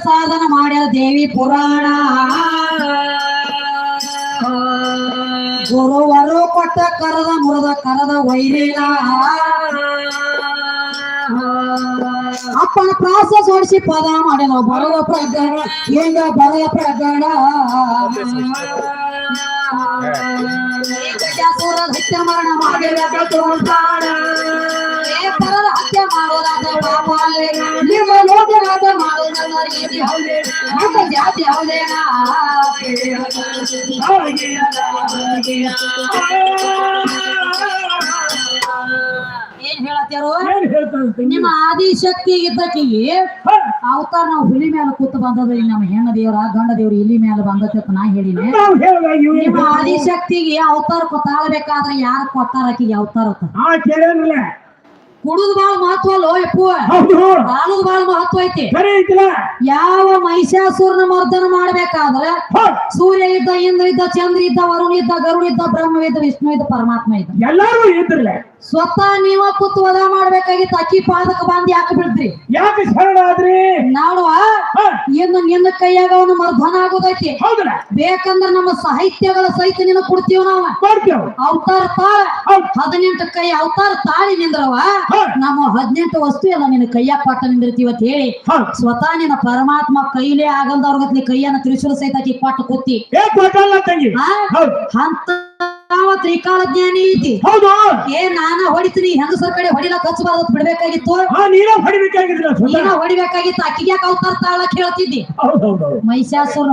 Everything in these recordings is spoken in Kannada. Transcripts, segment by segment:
ಸಾಧನ ಮಾಡ್ಯಾರ ದೇವಿ ಪುರಾಣ ಗುರುವರು ಕೊಟ್ಟ ಕರದ ಮುರದ ಕರದ ವೈರಿನ ಅಪ್ಪನ ಪ್ರಾಸ ಸೋಡಿಸಿ ಪದ ಮಾಡ್ಯಾನ ಬರದ ಪ್ರಗಣ ಹೆಂಗ ಬರದ ಪ್ರಗಣ ಏಕಜಾಸುರ ಹತ್ಯೆ ಮರಣ ಮಾಡಿದ ತೋಳ್ತಾಣ ಏ ಪರರ ಹತ್ಯೆ ಮಾಡೋದಾದ ಪಾಪ ಅಲ್ಲೇ. ನಿಮ್ಮ ರೀತಿ ಹೌದೇ ಜಾತಿ ಏನ್ ಆದಿಶಕ್ತಿ ಇದ್ದಕ್ಕಿಗೆ ಹ, ಅವತಾರ ನಾವು ಹುಲಿ ಮೇಲೆ ಕೂತು ಬಂದದ್ರಿ ನಮ್ಮ ಹೆಣ್ಣ ದೇವ್ರ ಗಂಡ ದೇವ್ರ ಇಲ್ಲಿ ಮೇಲೆ ಬಂದ ಅಂತ ನಾ ಹೇಳಿನಿ. ನಿಮ್ಮ ಆದಿಶಕ್ತಿಗೆ ಅವತಾರ ಕೊತ್ತಾಳ್ಬೇಕಾದ್ರೆ ಯಾರು ಕೊತ್ತಾರ ಆಕಿಗೆ ಅವತಾರ ಕುಡುದ್ ಬಾಳ ಮಹತ್ವ ಅಲ್ಲೋ ಯಪ್ಪು. ಬಾಳದ್ ಬಾಳ ಮಹತ್ವ ಐತಿ. ಯಾವ ಮಹಿಷಾಸುರನ ಮರ್ದನ ಮಾಡ್ಬೇಕಾದ್ರೆ ಸೂರ್ಯ ಇದ್ದ ಇಂದ್ರ ಇದ್ದ ಚಂದ್ರ ಇದ್ದ ವರುಣ ಇದ್ದ ಗರುಡ ಇದ್ದ ಬ್ರಹ್ಮ ಇದ್ದ ವಿಷ್ಣು ಇದ್ದ ಪರಮಾತ್ಮ ಇದ್ದ. ಎಲ್ಲಾರು ಇದ್ರಲ್ಲ. ಸ್ವತಃ ನೀವ ಕೂತು ವಧ ಮಾಡ್ಬೇಕಾಗಿತ್ತು ಅಕ್ಕಿ ಪಾದಕ ಬಂದ್ ಯಾಕೆ ಬಿಡ್ದ್ರಿ. ಯಾಕೆ ಶರಣ ಆದ್ರಿ? ನಾಡುವ ಇನ್ನು ನಿನ್ನ ಕೈಯಾಗ ಅವನು ಮರ್ಧನ ಆಗೋದೈತಿ. ಬೇಕಂದ್ರ ನಮ್ಮ ಸಾಹಿತ್ಯಗಳ ಸಹಿತ ನಿನ್ನ ಕೊಡ್ತೀವ ನಾವ. ಅವತಾರ ತಾಳ. ಹೌದ್. ಹದಿನೆಂಟು ಕೈ ಅವತಾರ ತಾಳಿ ನಿಂದ್ರವ. ನಮ್ಮ ಹದಿನೆಂಟು ವಸ್ತು ಎಲ್ಲ ನಿನ್ನ ಕೈಯ ಪಾಠ ನಿಂದಿರ್ತೀವತ್ ಅಂತ ಹೇಳಿ. ಸ್ವತಃ ನಿನ್ನ ಪರಮಾತ್ಮ ಕೈಲೇ ಆಗಲ್ದವ್ರಗತ್ಲಿ ಕೈಯನ್ನ ತ್ರಿಶೂಲ ಸಹಿತ ಅಕ್ಕಿ ಪಾಠ ಕೊತ್ತಿ ಏ ಹೌದು ತ್ರಿಕಾಲ ಜ್ಞಾನಿ ಐತಿ ಹೌದು. ಏ ನಾನ ಹೊಡಿತೀನಿ ಹೆಂಗಸರ ಕಡೆ ಹೊಡಿಲಕ್ ಹಚ್ಚಬಾರ್ದು ಬಿಡ್ಬೇಕಾಗಿತ್ತು? ನೀನೇ ಹೊಡಿಬೇಕಾಗಿದ್ರಲ್ಲ ನೀನ ಹೊಡಿಬೇಕಾಗಿತ್ತು ಅಕ್ಕಿಗೆ ಯಾಕೆ ಅವತಾರ ತಾಳ ಕೇಳ್ತಿದ್ದಿ ಮಹಿಷಾಸುರ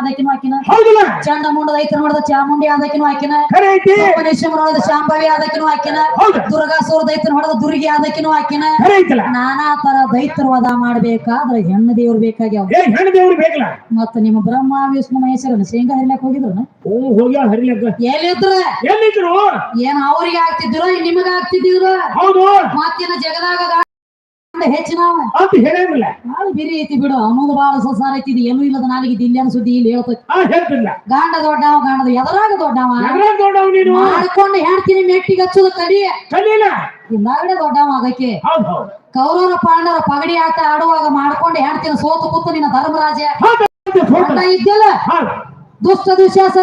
ಅದಕ್ಕಿನೂ ಹಾಕಿನ ಹೌದಲ್ಲ. ಚಂಡಮುಂಡ ರೈತರ ನೋಡಿದ ಚಾಮುಂಡಿ ಅದಕ್ಕಿನೂ ಹಾಕಿನ ಖರೆ ಐತಿ. ಮನುಷ್ಯಮರ ನೋಡಿದ ಶಾಂಭವಿ ಅದಕ್ಕಿನೂ ಹಾಕಿನ ಹೌದು. ದುರ್ಗಾಸುರ ದೈತನ ಹೊಡೆದ ದುರ್ಗಿ ಅದಕ್ಕಿನೂ ಹಾಕಿನ ಖರೆ ಐತಲ್ಲ. ನಾನಾ ತರ ದೈತ್ರ ವಧ ಮಾಡ್ಬೇಕಾದ್ರೆ ಹೆಣ್ಣು ದೇವ್ರು ಬೇಕಾಗ್ಯಾವ. ಏ ಹೆಣ್ಣು ದೇವ್ರು ಬೇಕಲ್ಲ. ಮತ್ತ ನಿಮ್ಮ ಬ್ರಹ್ಮ ವಿಷ್ಣು ಮಹೇಶ್ವರನ ಶೇಂಗಾ ಹರಿಲಕ್ ಹೋಗಿದ್ರು ಓ ಹೋಗ್ಯಾಳ ಹರಿಲಕ್ಕ. ಎಲ್ಲಿದ್ರ? ಎಲ್ಲಿದ್ರು? ಏನ್ ಅವ್ರಿಗೆ ಆಗ್ತಿದ್ರು ನಿಮಗ ಆಗ್ತಿದ್ರು ಹೌದು. ಮತ್ತೇನ ಜಗದಾಗ ಅಂತ ಹೇಳಂಗಿಲ್ಲ ಬಾಳ ಬಿರಿ ಐತಿ ಬಿಡು. ಅವನೊಂದು ಬಾಳ ಸಂಸಾರ ಐತಿ. ಇದು ಏನೂ ಇಲ್ಲದ ನಾಲಿಗೆ ದಿಲ್ಯಾನ ಸುದ್ದಿ ಇಲ್ಲಿ ಹೇಳ್ತೈತಿ. ಆ ಹೇಳ್ತಿಲ್ಲ. ಗಾಂಡ ದೊಡ್ಡವ ಗಾಂಡದ ಎದರಾಗ ದೊಡ್ಡವ. ಎದ್ರ ದೊಡ್ಡವ ನೀನು. ಮಾಡ್ಕೊಂಡು ಹೇಳ್ತೀನಿ ಮೆಟ್ಟಿಗೆ ಹಚ್ಚುದ ಕಡಿ. ಹಿಂದಾಗಡೆ ದೊಡ್ಡವ ಆಗಕ್ಕೆ ಕೌರವರ ಪಾಂಡವರ ಪಗಡಿ ಆಟ ಆಡುವಾಗ ಮಾಡ್ಕೊಂಡು ಹೇಳ್ತೀನಿ ಸೋತು ಕೂತು ನಿನ್ನ ಧರ್ಮರಾಜ ಇದ್ದಿಲ್ಲ ದುಷ್ಟ ದುಶ್ಯಾಸ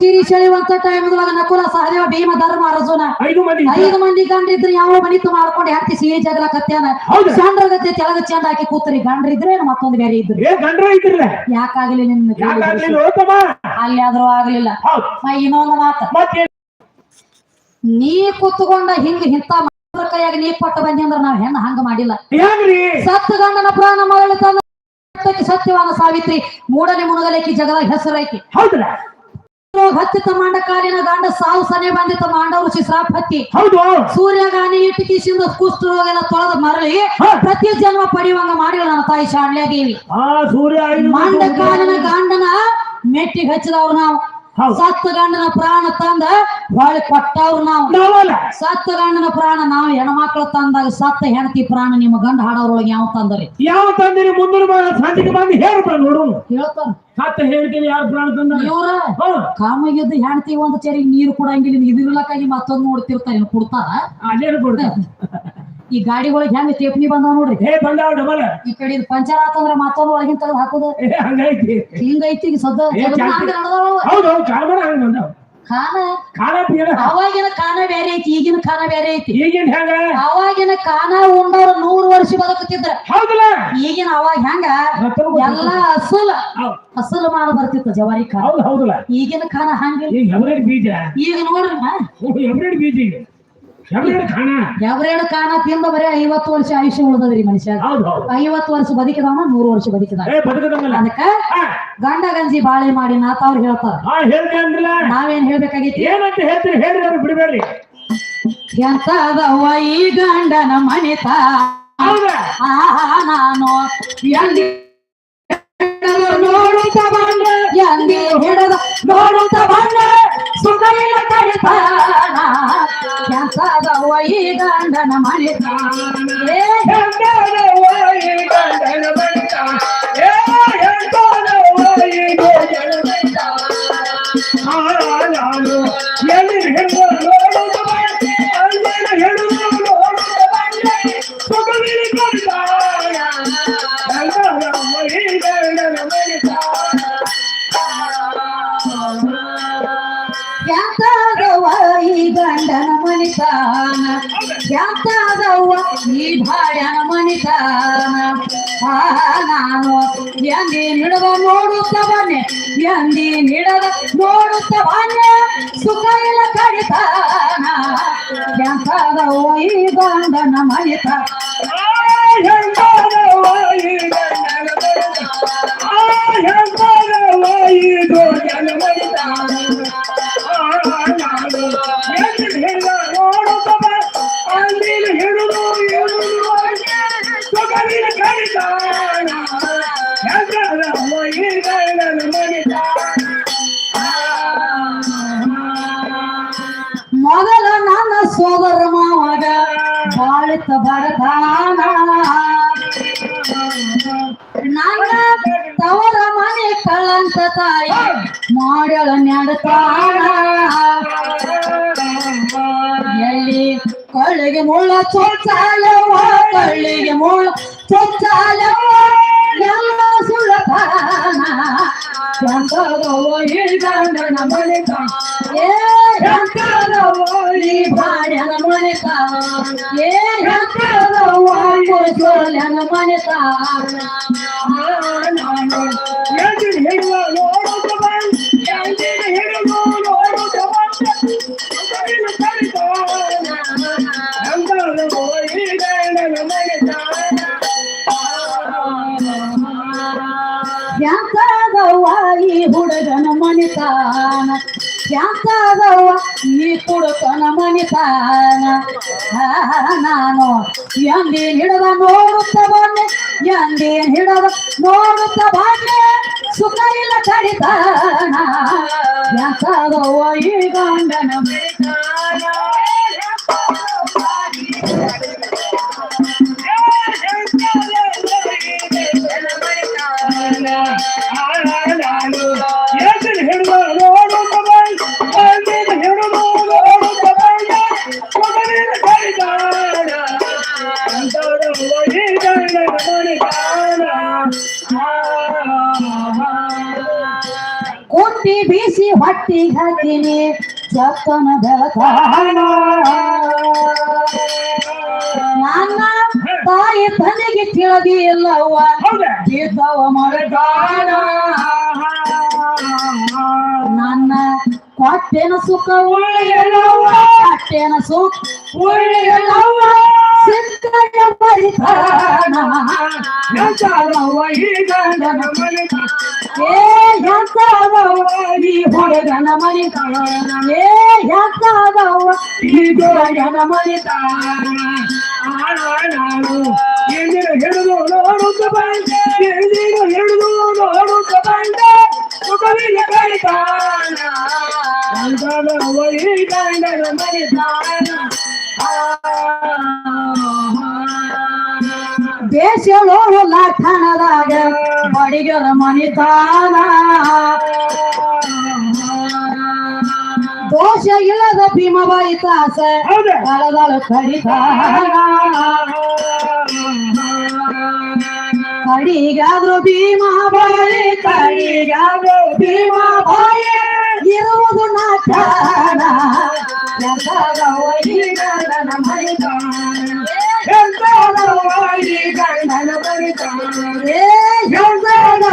ಕಿರಿ ಸೆಳೆಯುವಂತ ಟೈಮ್ದೊಳಗ ನಕುಲ ಸಹದೇವ ಭೀಮ ಧರ್ಮ ಅರ್ಜುನ ಐದು ಮಂದಿ ಐದು ಮಂದಿ ಗಂಡ್ರಿದ್ರೆ ಯಾವ ಮನಿತು ಮಾಡ್ಕೊಂಡು ಹಾಕಿ ಸಿಹಿ ಜಗಳ ಕತ್ಯಾನ ಚಂದ್ರ ಗತಿ ತೆಳಗ ಚಂದ ಹಾಕಿ ಕೂತ್ರಿ. ಗಂಡ್ರಿದ್ರೆ ಮತ್ತೊಂದು ಬೇರೆ ಇದ್ರು? ಯಾಕಾಗ್ಲಿ ನಿನ್ನ ಅಲ್ಲಿ ಆದ್ರೂ ಆಗ್ಲಿಲ್ಲ. ಇನ್ನೊಂದು ಮಾತ. ನೀ ಕೂತ್ಕೊಂಡ ಹಿಂಗ ಮಕ್ಕಳ ಕೈಯಾಗ ನೀ ಪಟ್ಟ ಬಂದಿ ಅಂದ್ರ ನಾವ್ ಹೆಣ್ಣ ಹಂಗ ಮಾಡಿಲ್ಲ. ಸತ್ತ ಗಂಡನ ಪ್ರಾಣ ಮರಳಿ ತಂದ ಸತ್ಯವಾದ ಸಾವಿತ್ರಿ ಮೂಡನೆ ಮುನಗಲೇಕಿ ಜಗದ ಹೆಸರೈತಿ. ಹೌದಲ್ಲ? ಹತ್ತಿತ ಮಾಂಡ ಕಾಲಿನ ಗಂಡ ಸಾವು ಸನೆ ಬಂದಿತ್ತ ಮಾಂಡವರು ಶಿಶ್ರಾಪ್ ಹತ್ತಿ ಹೌದು. ಸೂರ್ಯಗಾನಿ ಇಟ್ಟು ಕಿಸಿಂದ ಕುಷ್ಠ ರೋಗ ಎಲ್ಲ ತೊಳೆದ ಮರಳಿ ಪ್ರತಿ ಜನ್ಮ ಪಡೆಯುವಂಗ ಮಾಡಿಲ್ಲ ನನ್ನ ತಾಯಿ ಶಾಣ್ಯಾದೇವಿ ಆ ಸೂರ್ಯ ಮಾಂಡ ಕಾಲಿನ ಗಂಡನ ಮೆಟ್ಟಿಗೆ ಹಚ್ಚಿದವು ನಾವು. ಸತ್ತ ಗಂಡನ ಪ್ರಾಣ ತಂದ ಹೊಳಿ ಕೊಟ್ಟವ್ರು ನಾವು. ಸತ್ತ ಗಂಡನ ಪ್ರಾಣ ನಾವು ಹೆಣ್ಮಕ್ಳು ತಂದಾಗ ಸತ್ತ ಹೆಂಡತಿ ಪ್ರಾಣ ನಿಮ್ಮ ಗಂಡ ಹಾಡೋರೊಳಗೆ ಯಾವ ತಂದ್ರಿ? ಯಾವ ತಂದಿರಿ ಮುಂದಿನ ಸಂಜೆಗೆ ಬಂದು ಹೇಳ್ಬೇಡ ನೋಡು. ಹೇಳ್ತಾರ. ಸತ್ತ ಹೇಳ್ತೀನಿ ಯಾರು ಪ್ರಾಣ ತಂದ ಇವ್ರ ಕಾಮಗಿದ್ದ ಹೆಂಡತಿ ಒಂದ್ ಚರಿ ನೀರು ಕೊಡಂಗಿಲ್ಲ ಇದಿರ್ಲಕ್ಕಾಗಿ ಮತ್ತೊಂದ್ ನೋಡ್ತಿರ್ತಾರ. ಕೊಡ್ತಾರ? ಅದೇನು ಕೊಡ್ತಾರೆ? ಈ ಗಾಡಿಗಳಿಗೆ ಹೆಂಗ ಟೇಪ್ನಿ ಬಂದಾವ ನೋಡ್ರಿ? ಏ ಬಂದಾವ ಡಬಲ್ ಈ ಕಡೆ ಇದು ಪಂಚರ್ ಆತಂದ್ರ ಮತ್ತೊಂದು ಒಳಗಿನ ತೆಗೆದು ಹಾಕೋದು. ಏ ಹಂಗೈತಿ. ಹಿಂಗೈತಿ ಈಗ ಸದ್ದ ಹೌದು ಹೌದು ಕಾಲ್ಮರ ಹಂಗ ಬಂದಾವ ಖಾನ ಅವಾಗಿನ ಖಾನ ಬೇರೆ ಐತಿ ಈಗಿನ ಖಾನ ಬೇರೆ ಐತಿ. ಈಗಿನ ಹೆಂಗ ಅವಾಗಿನ ಖಾನ ಉಂಡವ್ರ ನೂರು ವರ್ಷ ಬದುಕುತ್ತಿದ್ರ. ಹೌದಲ್ಲ? ಈಗಿನ ಅವಾಗ ಹೆಂಗ ಎಲ್ಲಾ ಅಸಲ್. ಅಸಲ ಮಾಡ ಬರ್ತಿತ್ತು ಜವಾರಿ ಖಾನ ಹೌದು ಹೌದಲ್ಲ. ಈಗಿನ ಖಾನ ಹಂಗ ಈಗ ಬೀಜ. ಈಗ ನೋಡ್ರಿ ಬೀಜ ಈಗ. ಎವರೇಳು ಖಾನ ತಿಂದ ಬರೀ ಐವತ್ತು ವರ್ಷ ಆಯುಷ್ಯ ಉಳ್ದದ್ರಿ ಮನುಷ್ಯ? ಐವತ್ತು ವರ್ಷ ಬದುಕಿದವನ ನೂರು ವರ್ಷ ಬದುಕಿದ ಅದಕ್ಕ ಗಂಡ ಗಂಜಿ ಬಾಳೆ ಮಾಡಿ ನಾತ ಅವ್ರು ಹೇಳ್ತಾರ. ನಾವೇನ್ ಹೇಳ್ಬೇಕಾಗೈತಿ ಬಿಡಬೇಡ್ರಿ. ಎಂತದವ್ವ ಈ ಗಂಡನ ಮನಿತ ನಾನು ಗಂಡನ ನಾನು ಎಂದಿ ನಿಡದ ನೋಡುತ್ತ ಬನ್ನೆ ಎಂದಿ ನಿಡದ ನೋಡುತ್ತ ಬನ್ನೆ ಸುಖ ಇಲ್ಲ ಕಡಿತಾನ ಯಾಕಾದವ್ವ ಈ ಗಂಡನ ಬಂದನ ಮೊದಲ ಬಡದಾನ ನನ್ನ ತವರ ಮನೆ ಕಳಂತ ತಾಯಿ ಮಾಡ್ಯಳ ನೆಡತಾನ? ಎಲ್ಲಿ ಕಳ್ಳಿಗೆ ಮುಳ್ಳ ಚೊಚ್ಚಾಲವ ಕಳ್ಳಿಗೆ ಮುಳ್ಳ ಚೊಚ್ಚಾಲವ ಎಲ್ಲ ಸುಳ್ಳತಾನ? ಏ ಈ ಗಂಡನ ಬಳಿಕ ಏ ಎಂತದವೋ ಈ ಭಾಡ್ಯನ ಮನೆತ ಏ ಎಂತದವೋ ಕುಸೋಲ್ಯನ ಮನೆತ ಯಾಕಾದವ್ವ ಈ ಹುಡುಗನ ಮನಿತಾನ. ಯಾಕಾದವ್ವ? ನೀ ಕುಡುಕನ ಮನಿತಾನ ನಾನು ಎಂದೇನ್ ಹಿಡದ ನೋಡುತ್ತ ಬಂದೆ ಎಂದೇನ್ ಹಿಡದ ನೋಡುತ್ತ ಬಂದೆ. ಸುಖ ಇಲ್ಲ ಕಡಿತಾನ ಯಾಕಾದವ್ವ? ಈ ಗಂಡನ ಬೀಸಿ ಹೊಟ್ಟಿಗೆ ಹಾಕಿನಿ ಚತ್ತನ ಬೆಳತಾನ ನನ್ನ ತಾಯಿ ತನಗೆ ತಿಳಿದಿಲ್ಲವ್ವ. ಬಿದ್ದವ ಮರಗಾಣ ನನ್ನ ಕೊಟ್ಟೆನ ಸುಖ ಉಳಿಯಲ್ಲವ್ವ ಕೊಟ್ಟೆನ ಸುಖ ಬರಿತಾನ ಈ ಗಂಡನ ಮನಿತ ಏ ಮನಿತ ಏ ಎಂತಾದವ್ವ ಈ ಹುಡುಗನ ಮನಿತ ಹಿಡಿದು ನೋಡುತ್ತ ಬಂದೆ ಎಂದಿಗೂ ಹಿಡಿದು ನೋಡುತ್ತ ಬಂದೆ ಸುಖವಿಲ್ಲ ಕಳಿತಾನ ಬಡಿಗರ ಮನಿತಾನ ದೋಷ ಇಲ್ಲದ ಭೀಮವಾಯಿತಾಸ ಕಳದಳು ಕಡಿತ ಕಡಿಗಾದ್ರು ಭೀಮಾಬಾಯಿ ಕಡಿಗಾದ್ರು ಭೀಮಾಬಾಯಿ ಇರುವುದು ನಾಚಾನ ಗಂಡನ ಈ ಗಂಡನ ಮನಿತಾನ ಆ ಗಂಡನ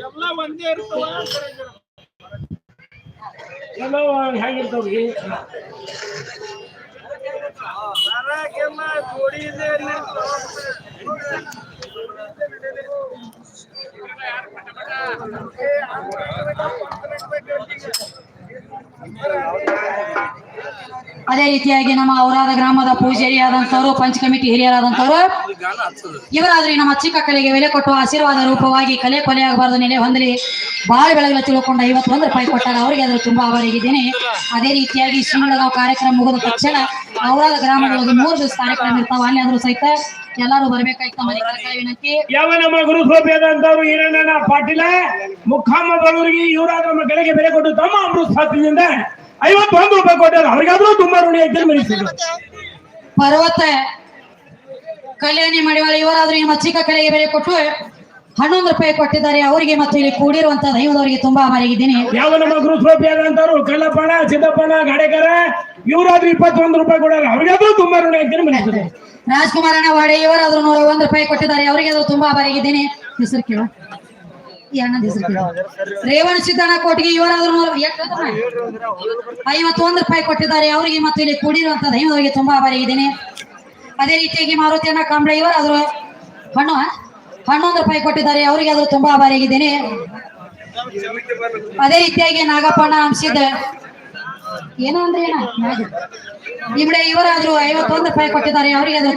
ಎಲ್ಲ ಒಂದೇ ಇರ್ತವ ಎಲ್ಲೋ ಹೇಗಿರ್ತಾವ್ರಿ ಬರಾಕೆಲ್ಲ ಜೋಡಿ ಇದೆ ಅದೇ ರೀತಿಯಾಗಿ ನಮ್ಮ ಔರಾದ ಗ್ರಾಮದ ಪೂಜಾರಿ ಆದಂತವರು ಪಂಚ ಕಮಿಟಿ ಹಿರಿಯರಾದಂತವ್ರು ಇವರಾದ್ರೆ ನಮ್ಮ ಚಿಕ್ಕ ಕಲೆಗೆ ಬೆಲೆ ಕೊಟ್ಟು ಆಶೀರ್ವಾದ ರೂಪವಾಗಿ ಕಲೆ ಕೊಲೆಯಾಗಬಾರದು ನೆಲೆ ಹೊಂದಲಿ. ಬಾಳ ಬೆಳಗಲ ತಿಳ್ಕೊಂಡ ಐವತ್ತೊಂದು ರೂಪಾಯಿ ಕೊಟ್ಟಾಗ ಅವರಿಗೆ ಅದ್ರ ತುಂಬಾ ಅವರಿಗಿದ್ದೇನೆ ಅದೇ ರೀತಿಯಾಗಿ ಶ್ರೀಗಳಗಾವ್ ಕಾರ್ಯಕ್ರಮ ಮುಗಿದ ತಕ್ಷಣ ಅವರಾದ ಗ್ರಾಮಗಳಲ್ಲಿ ಮೂರು ದಿವಸ ಕಾರ್ಯಕ್ರಮ ಇರ್ತಾವ ಅಲ್ಲಿ ಆದ್ರೂ ಸಹಿತ ಎಲ್ಲರೂ ಬರ್ಬೇಕಾಯ್ತು ಮನೆ ಕರೆಕರೆ ವಿನಂತಿ. ಯಾವ ನಮ್ಮ ಗುರು ಪಾಟೀಲ ಮುಖಾಮ ಬಡವರಿಗೆ ಇವರಾದ ನಮ್ಮ ಬೆಲೆ ಕೊಟ್ಟು ತಮ್ಮ ಅಮೃತ ಸಾಧ್ಯದಿಂದ ಐವತ್ತೊಂದು ರೂಪಾಯಿ ಕೊಟ್ಟಾರ ಅವ್ರಿಗಾದ್ರೂ ತುಂಬಾ ಋಣಿ ಐತೆ ಪರ್ವತ ಕಲ್ಯಾಣಿ ಮಾಡಿವಾಳ ಇವರಾದ್ರೂ ನಿಮ್ಮ ಚಿಕ್ಕ ಕಡೆಗೆ ಬೆಲೆ ಕೊಟ್ಟು ಹನ್ನೊಂದು ರೂಪಾಯಿ ಕೊಟ್ಟಿದ್ದಾರೆ. ಅವರಿಗೆ ಮತ್ತು ಇಲ್ಲಿ ಕೂಡಿರುವಂತ ದೈವದವರಿಗೆ ತುಂಬಾ ಆಭಾರಿಯಾಗಿದ್ದೇನೆ ಯಾವ ನಮ್ಮ ಗುರು ಸೋಪಿಯಾದಂತವ್ರು ಕಲ್ಲಪ್ಪಣ ಸಿದ್ದಪ್ಪಣ ಗಡೆಕರ ಇವರಾದ್ರೂ ಇಪ್ಪತ್ತೊಂದು ರೂಪಾಯಿ ಕೊಡಲ್ಲ. ಅವ್ರಿಗಾದ್ರೂ ತುಂಬಾ ಋಣಿ ಐತೆ ರಾಜ್ಕುಮಾರ್ ಅಣ್ಣ ವಾಡೆ ಇವರಾದ್ರೂ ನೂರ ಒಂದು ರೂಪಾಯಿ ಕೊಟ್ಟಿದ್ದಾರೆ. ಅವರಿಗೆ ಅದು ತುಂಬಾ ಆಭಾರಿಯಾಗಿದ್ದೇನೆ ಹೆಸರು ಕೇಳ. ಈ ಅಣ್ಣನ ಹೆಸರು ಕೇಳ. ರೇವಣ ಸಿದ್ದಣ್ಣ ಕೋಟಿಗೆ ಇವರಾದ್ರೂ ನೂರ ಐವತ್ತೊಂದು ರೂಪಾಯಿ ಕೊಟ್ಟಿದ್ದಾರೆ. ಅವರಿಗೆ ಮತ್ತು ಇಲ್ಲಿ ಕೂಡಿರುವಂತ ದೈವದವರಿಗೆ ತುಂಬಾ ಆಭಾರಿಯಾಗಿದ್ದೇನೆ ಅದೇ ರೀತಿಯಾಗಿ ಮಾರುತಿಯನ್ನ ಕಾಂಬ್ಳೆ ಆದ್ರು ಹಣ್ಣು? ಹನ್ನೊಂದು ರೂಪಾಯಿ ಕೊಟ್ಟಿದ್ದಾರೆ. ಅವರಿಗೆ ಅದು ತುಂಬಾ ಆಭಾರಿಯಾಗಿದ್ದೇನೆ ಅದೇ ರೀತಿಯಾಗಿ ನಾಗಪ್ಪಣ್ಣ ಅಂಶಿದ ಏನೋ ಅಂದ್ರೆ ಏನ ನಿಮ್ಡೆ ಇವರಾದ್ರೂ ಐವತ್ತೊಂದು ರೂಪಾಯಿ ಕೊಟ್ಟಿದ್ದಾರೆ. ಅವರಿಗೆ ಅದು